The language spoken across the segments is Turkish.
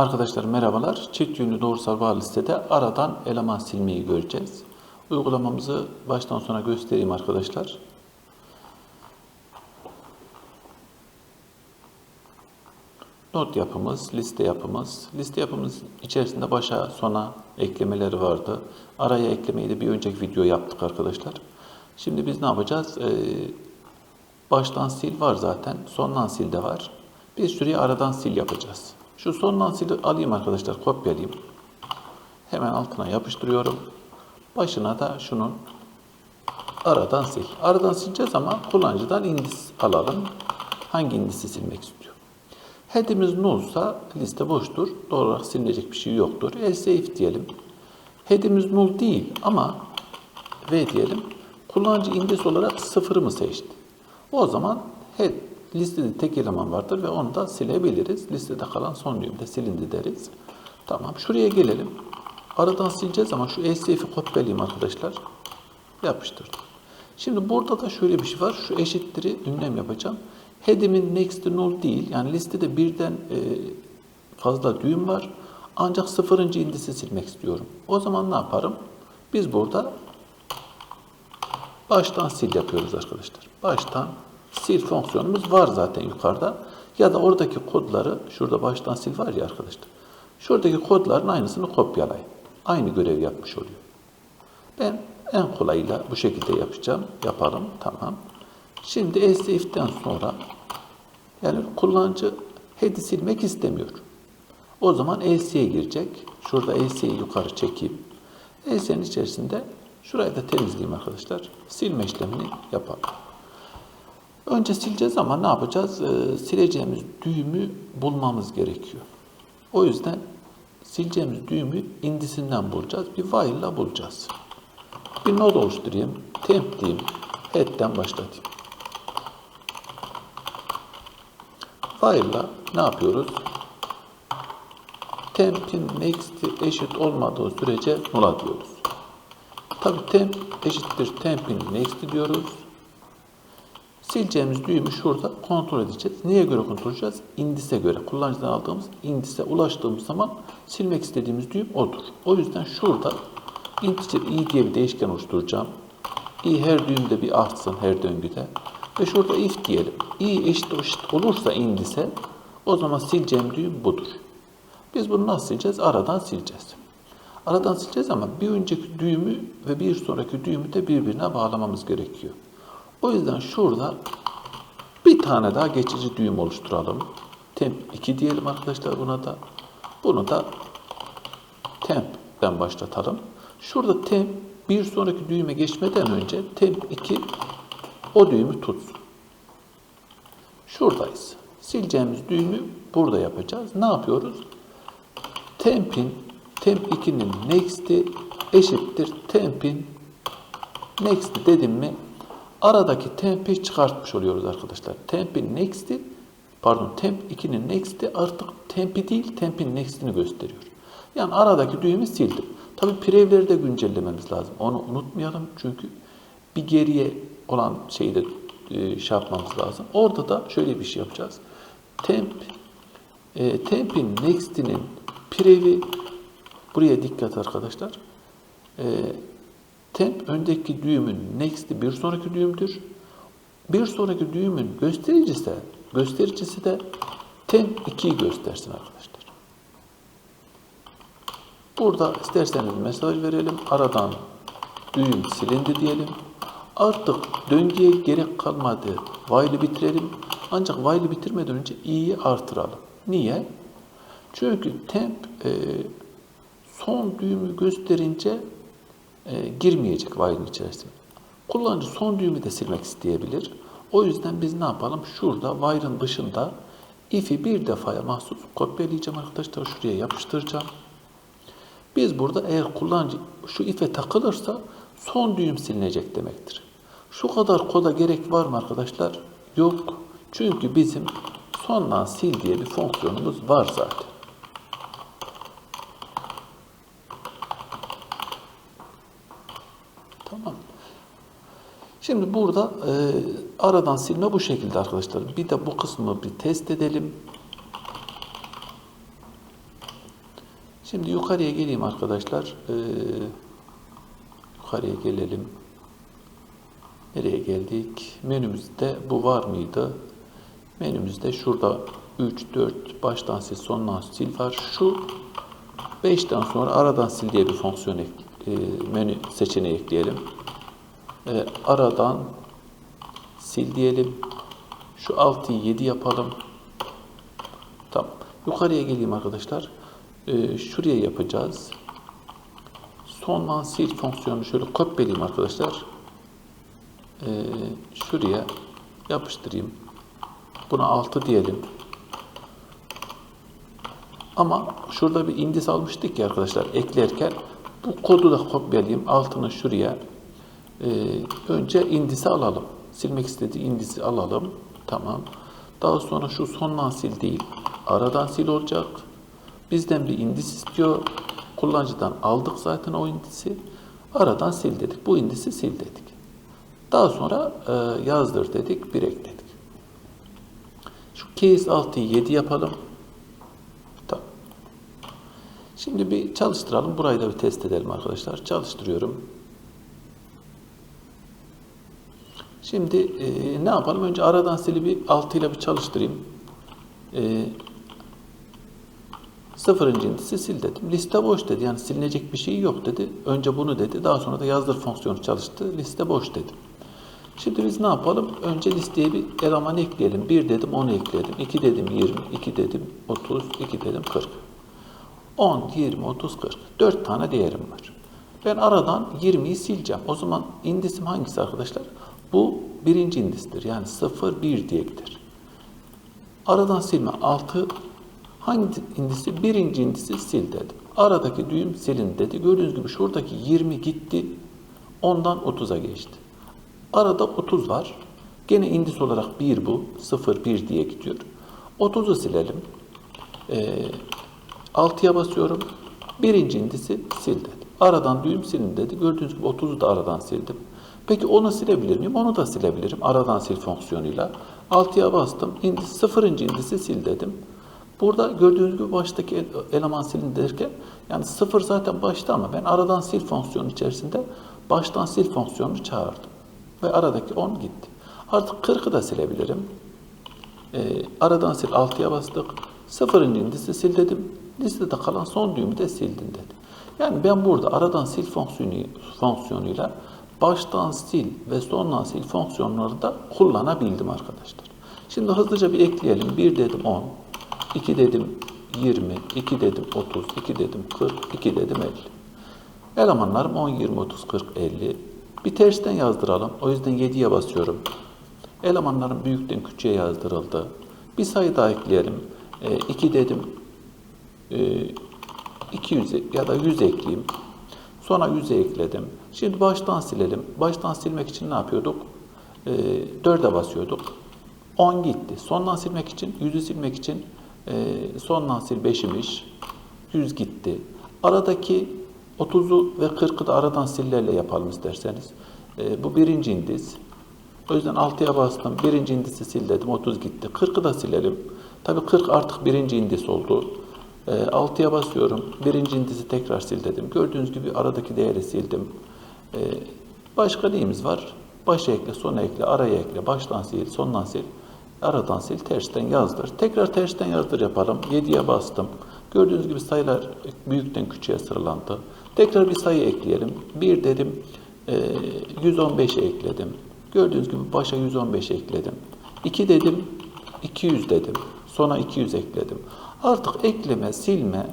Arkadaşlar merhabalar. Çift yönlü doğrusal bağlı listede aradan eleman silmeyi göreceğiz. Uygulamamızı baştan sona göstereyim arkadaşlar. Not yapımız, liste yapımız. Liste yapımız içerisinde başa sona eklemeleri vardı. Araya eklemeyi de bir önceki video yaptık arkadaşlar. Şimdi biz ne yapacağız? Ee, baştan sil var zaten. Sondan sil de var. Bir sürüye aradan sil yapacağız. Şu sondan sili alayım arkadaşlar. Kopyalayayım. Hemen altına yapıştırıyorum. Başına da şunun aradan sil. Aradan sileceğiz ama kullanıcıdan indis alalım. Hangi indisi silmek istiyor? Head'imiz nullsa liste boştur. Doğal olarak silinecek bir şey yoktur. Else diyelim. Head'imiz null değil ama V diyelim. Kullanıcı indeks olarak sıfırı mı seçti? O zaman head listede tek eleman vardır ve onu da silebiliriz. Listede kalan son düğümde silindi deriz. Tamam. Şuraya gelelim. Aradan sileceğiz ama şu ECF'i kopyalayayım arkadaşlar. Yapıştırdım. Şimdi burada da şöyle bir şey var. Şu eşittir'i ünlem yapacağım. Head'imin next'i null değil. Yani listede birden e, fazla düğüm var. Ancak sıfırıncı indisi silmek istiyorum. O zaman ne yaparım? Biz burada baştan sil yapıyoruz arkadaşlar. Baştan sil fonksiyonumuz var zaten yukarıda. Ya da oradaki kodları, şurada baştan sil var ya arkadaşlar. Şuradaki kodların aynısını kopyalayın. Aynı görev yapmış oluyor. Ben en kolayıyla bu şekilde yapacağım. Yapalım. Tamam. Şimdi elseif'ten sonra yani kullanıcı head'i silmek istemiyor. O zaman else'ye girecek. Şurada else'yi yukarı çekeyim. Else'nin içerisinde şurayı da temizleyeyim arkadaşlar. Silme işlemini yapalım. Önce sileceğiz ama ne yapacağız? Ee, sileceğimiz düğümü bulmamız gerekiyor. O yüzden sileceğimiz düğümü indisinden bulacağız. Bir while ile bulacağız. Bir node oluşturayım. Temp diyeyim. Head'den başlatayım. While'la ne yapıyoruz? Temp'in next'i eşit olmadığı sürece null'a diyoruz. Tabi temp eşittir temp'in next'i diyoruz. Sileceğimiz düğümü şurada kontrol edeceğiz. Neye göre kontrol edeceğiz? Indise göre. Kullanıcıdan aldığımız indise ulaştığımız zaman silmek istediğimiz düğüm odur. O yüzden şurada integer i diye bir değişken oluşturacağım. i her düğümde bir artsın her döngüde. Ve şurada if diyelim. i eşit, eşit olursa indise o zaman sileceğim düğüm budur. Biz bunu nasıl sileceğiz? Aradan sileceğiz. Aradan sileceğiz ama bir önceki düğümü ve bir sonraki düğümü de birbirine bağlamamız gerekiyor. O yüzden şurada bir tane daha geçici düğüm oluşturalım. Temp 2 diyelim arkadaşlar buna da. Bunu da temp'ten başlatalım. Şurada temp bir sonraki düğüme geçmeden önce temp 2 o düğümü tutsun. Şuradayız. Sileceğimiz düğümü burada yapacağız. Ne yapıyoruz? Temp'in temp 2'nin next'i eşittir temp'in next'i dedim mi aradaki temp'i çıkartmış oluyoruz arkadaşlar. Temp'in next'i pardon temp 2'nin next'i artık temp'i değil temp'in next'ini gösteriyor. Yani aradaki düğümü sildim. Tabi prevleri de güncellememiz lazım. Onu unutmayalım çünkü bir geriye olan şeyi de e, şey yapmamız lazım. Orada da şöyle bir şey yapacağız. Temp e, temp'in next'inin previ buraya dikkat arkadaşlar. E, temp öndeki düğümün next'i bir sonraki düğümdür. Bir sonraki düğümün göstericisi göstericisi de temp 2'yi göstersin arkadaşlar. Burada isterseniz mesaj verelim. Aradan düğüm silindi diyelim. Artık döngüye gerek kalmadı. While'ı bitirelim. Ancak while'ı bitirmeden önce i'yi artıralım. Niye? Çünkü temp e, son düğümü gösterince e, girmeyecek while'ın içerisine. Kullanıcı son düğümü de silmek isteyebilir. O yüzden biz ne yapalım? Şurada while'ın dışında if'i bir defaya mahsus kopyalayacağım arkadaşlar. Şuraya yapıştıracağım. Biz burada eğer kullanıcı şu if'e takılırsa son düğüm silinecek demektir. Şu kadar koda gerek var mı arkadaşlar? Yok. Çünkü bizim sondan sil diye bir fonksiyonumuz var zaten. Tamam. Şimdi burada e, aradan silme bu şekilde arkadaşlar. Bir de bu kısmı bir test edelim. Şimdi yukarıya geleyim arkadaşlar. Ee, yukarıya gelelim. Nereye geldik? Menümüzde bu var mıydı? Menümüzde şurada 3, 4 baştan sil, sondan sil var. Şu 5'ten sonra aradan sil diye bir fonksiyon ek, e, menü seçeneği ekleyelim. E, aradan sil diyelim. Şu 6'yı 7 yapalım. Tamam. Yukarıya geleyim arkadaşlar. E, şuraya yapacağız. Sondan sil fonksiyonunu şöyle kopyalayayım arkadaşlar. E, şuraya yapıştırayım. Buna 6 diyelim. Ama şurada bir indis almıştık ya arkadaşlar eklerken bu kodu da kopyalayayım. Altını şuraya e, önce indisi alalım. Silmek istediği indisi alalım. Tamam. Daha sonra şu sondan sil değil. Aradan sil olacak. Bizden bir indis istiyor. Kullanıcıdan aldık zaten o indisi. Aradan sil dedik. Bu indisi sil dedik. Daha sonra e, yazdır dedik. Bir ekledik. Şu case 6'yı 7 yapalım. Tamam. Şimdi bir çalıştıralım. Burayı da bir test edelim arkadaşlar. Çalıştırıyorum. Şimdi e, ne yapalım? Önce aradan sili bir 6 ile bir çalıştırayım. E, sıfırıncı indisi sil dedim. Liste boş dedi. Yani silinecek bir şey yok dedi. Önce bunu dedi. Daha sonra da yazdır fonksiyonu çalıştı. Liste boş dedi. Şimdi biz ne yapalım? Önce listeye bir eleman ekleyelim. 1 dedim 10 ekledim. 2 dedim 20, 2 dedim 30, 2 dedim 40. 10, 20, 30, 40. 4 tane değerim var. Ben aradan 20'yi sileceğim. O zaman indisim hangisi arkadaşlar? Bu birinci indistir. Yani 0, 1 diye gider. Aradan silme 6 hangi indisi? Birinci indisi sil dedim. Aradaki düğüm silin dedi. Gördüğünüz gibi şuradaki 20 gitti. Ondan 30'a geçti. Arada 30 var. Gene indis olarak 1 bu. 0, 1 diye gidiyor. 30'u silelim. Ee, 6'ya basıyorum. Birinci indisi sil dedi. Aradan düğüm silin dedi. Gördüğünüz gibi 30'u da aradan sildim. Peki onu silebilir miyim? Onu da silebilirim. Aradan sil fonksiyonuyla. 6'ya bastım. İndis, 0. indisi sil dedim. Burada gördüğünüz gibi baştaki eleman silin derken yani 0 zaten başta ama ben aradan sil fonksiyonu içerisinde baştan sil fonksiyonunu çağırdım. Ve aradaki 10 gitti. Artık 40'ı da silebilirim. Ee, aradan sil 6'ya bastık. 0. indisi sil dedim. Listede kalan son düğümü de sildin dedi. Yani ben burada aradan sil fonksiyonu, fonksiyonuyla baştan sil ve sondan sil fonksiyonları da kullanabildim arkadaşlar. Şimdi hızlıca bir ekleyelim. 1 dedim 10, 2 dedim 20, 2 dedim 30, 2 dedim 40, 2 dedim 50. Elemanlarım 10, 20, 30, 40, 50. Bir tersten yazdıralım. O yüzden 7'ye basıyorum. Elemanlarım büyükten küçüğe yazdırıldı. Bir sayı daha ekleyelim. E, 2 dedim e, 200 ya da 100 ekleyeyim. Sonra 100'e ekledim. Şimdi baştan silelim. Baştan silmek için ne yapıyorduk? E, 4'e basıyorduk. 10 gitti. Sondan silmek için, 100'ü silmek için e, sondan sil 5'imiş. 100 gitti. Aradaki 30'u ve 40'ı da aradan sillerle yapalım isterseniz. E, bu birinci indis. O yüzden 6'ya bastım. Birinci indisi sil dedim. 30 gitti. 40'ı da silelim. Tabii 40 artık birinci indis oldu. E, 6'ya basıyorum. Birinci indisi tekrar sil dedim. Gördüğünüz gibi aradaki değeri sildim. E, başka neyimiz var? Başa ekle, sona ekle, araya ekle, baştan sil, sondan sil. Aradan sil, tersten yazdır. Tekrar tersten yazdır yapalım. 7'ye bastım. Gördüğünüz gibi sayılar büyükten küçüğe sıralandı. Tekrar bir sayı ekleyelim. 1 dedim, e, 115'e ekledim. Gördüğünüz gibi başa 115 ekledim. 2 dedim, 200 dedim. Sonra 200 ekledim. Artık ekleme, silme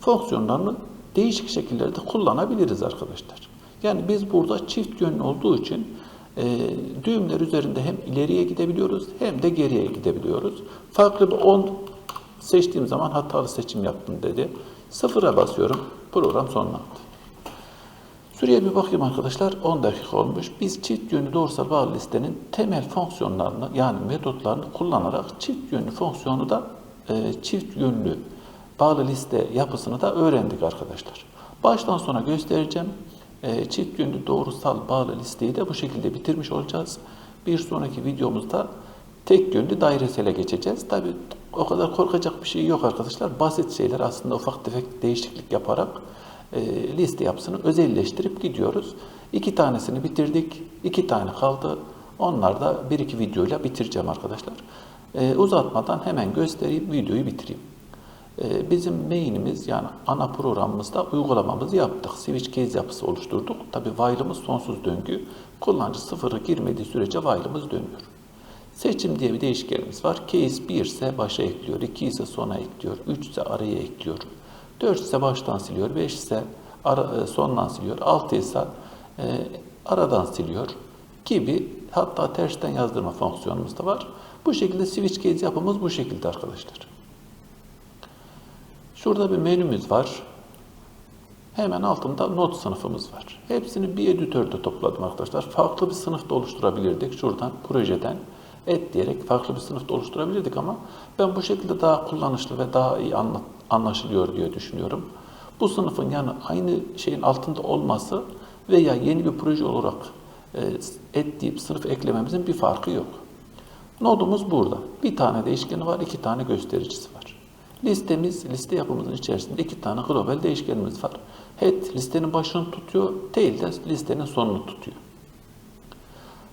fonksiyonlarını değişik şekillerde kullanabiliriz arkadaşlar. Yani biz burada çift yönlü olduğu için e, düğümler üzerinde hem ileriye gidebiliyoruz hem de geriye gidebiliyoruz. Farklı bir 10 seçtiğim zaman hatalı seçim yaptım dedi. Sıfıra basıyorum. Program sonlandı. Süreye bir bakayım arkadaşlar. 10 dakika olmuş. Biz çift yönlü doğrusal bağlı listenin temel fonksiyonlarını yani metotlarını kullanarak çift yönlü fonksiyonu da çift yönlü bağlı liste yapısını da öğrendik arkadaşlar. Baştan sona göstereceğim. E, çift yönlü doğrusal bağlı listeyi de bu şekilde bitirmiş olacağız. Bir sonraki videomuzda tek yönlü dairesele geçeceğiz. Tabi O kadar korkacak bir şey yok arkadaşlar. Basit şeyler aslında ufak tefek değişiklik yaparak e, liste yapısını özelleştirip gidiyoruz. İki tanesini bitirdik. iki tane kaldı. Onlar da bir iki videoyla bitireceğim arkadaşlar. E, uzatmadan hemen göstereyim, videoyu bitireyim. E, bizim main'imiz yani ana programımızda uygulamamızı yaptık. Switch case yapısı oluşturduk. Tabi while'ımız sonsuz döngü. Kullanıcı sıfırı girmediği sürece while'ımız dönüyor. Seçim diye bir değişkenimiz var. Case 1 ise başa ekliyor, 2 ise sona ekliyor, 3 ise araya ekliyor, 4 ise baştan siliyor, 5 ise ara, e, sondan siliyor, 6 ise e, aradan siliyor gibi hatta tersten yazdırma fonksiyonumuz da var. Bu şekilde switch case yapımız bu şekilde arkadaşlar. Şurada bir menümüz var. Hemen altında not sınıfımız var. Hepsini bir editörde topladım arkadaşlar. Farklı bir sınıf da oluşturabilirdik. Şuradan projeden et diyerek farklı bir sınıf da oluşturabilirdik ama ben bu şekilde daha kullanışlı ve daha iyi anla- anlaşılıyor diye düşünüyorum. Bu sınıfın yani aynı şeyin altında olması veya yeni bir proje olarak e, et deyip sınıf eklememizin bir farkı yok. Nodumuz burada. Bir tane değişkeni var, iki tane göstericisi var. Listemiz, liste yapımızın içerisinde iki tane global değişkenimiz var. Head listenin başını tutuyor, tail de listenin sonunu tutuyor.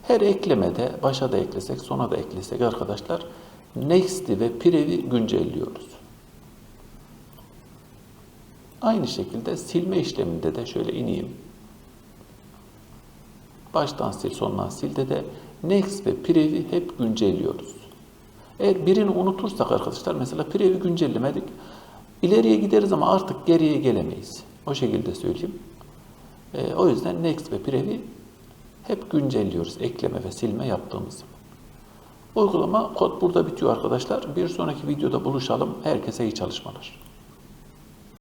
Her eklemede, başa da eklesek, sona da eklesek arkadaşlar, next'i ve prev'i güncelliyoruz. Aynı şekilde silme işleminde de şöyle ineyim. Baştan sil, sondan silde de next ve prev'i hep güncelliyoruz. Eğer birini unutursak arkadaşlar mesela prev'i güncellemedik. İleriye gideriz ama artık geriye gelemeyiz. O şekilde söyleyeyim. Ee, o yüzden next ve prev'i hep güncelliyoruz ekleme ve silme yaptığımız. Uygulama kod burada bitiyor arkadaşlar. Bir sonraki videoda buluşalım. Herkese iyi çalışmalar.